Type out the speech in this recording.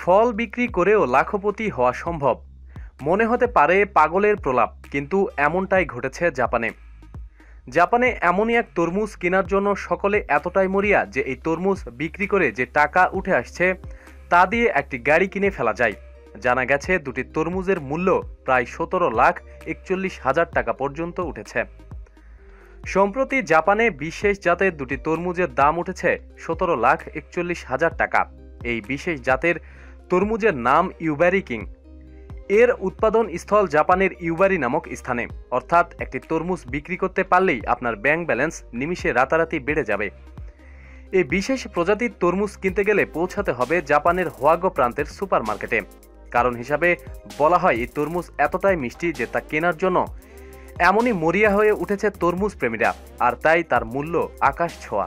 ফল বিক্রি করেও লাখপতি হওয়া সম্ভব। মনে হতে পারে পাগলের প্রলাপ, কিন্তু এমনটাই ঘটেছে জাপানে। জাপানে এমনই এক তরমুজ কেনার জন্য সকলে এতটাই মরিয়া যে এই তরমুজ বিক্রি করে যে টাকা উঠে আসছে, তা দিয়ে একটি গাড়ি কিনে ফেলা যায়। জানা গেছে, দুটি তরমুজের মূল্য প্রায় সতেরো লাখ একচল্লিশ হাজার টাকা পর্যন্ত উঠেছে। সম্প্রতি জাপানে বিশেষ জাতের দুটি তরমুজের দাম উঠেছে সতেরো লাখ একচল্লিশ হাজার টাকা। এই বিশেষ জাতের তরমুজের নাম ইউবারি কিং। এর উৎপাদন স্থল জাপানের ইউবারি নামক স্থানে। অর্থাৎ একটি তরমুজ বিক্রি করতে পারলেই আপনার ব্যাংক ব্যালেন্স নিমিষে রাতারাতি বেড়ে যাবে। এই বিশেষ প্রজাতির তরমুজ কিনতে গেলে পৌঁছাতে হবে জাপানের হোয়াগো প্রান্তের সুপার মার্কেটে কারণ হিসাবে বলা হয়, এই তরমুজ এতটাই মিষ্টি যে তা কেনার জন্য এমনই মরিয়া হয়ে উঠেছে তরমুজ প্রেমীরা, আর তাই তার মূল্য আকাশ ছোঁয়া।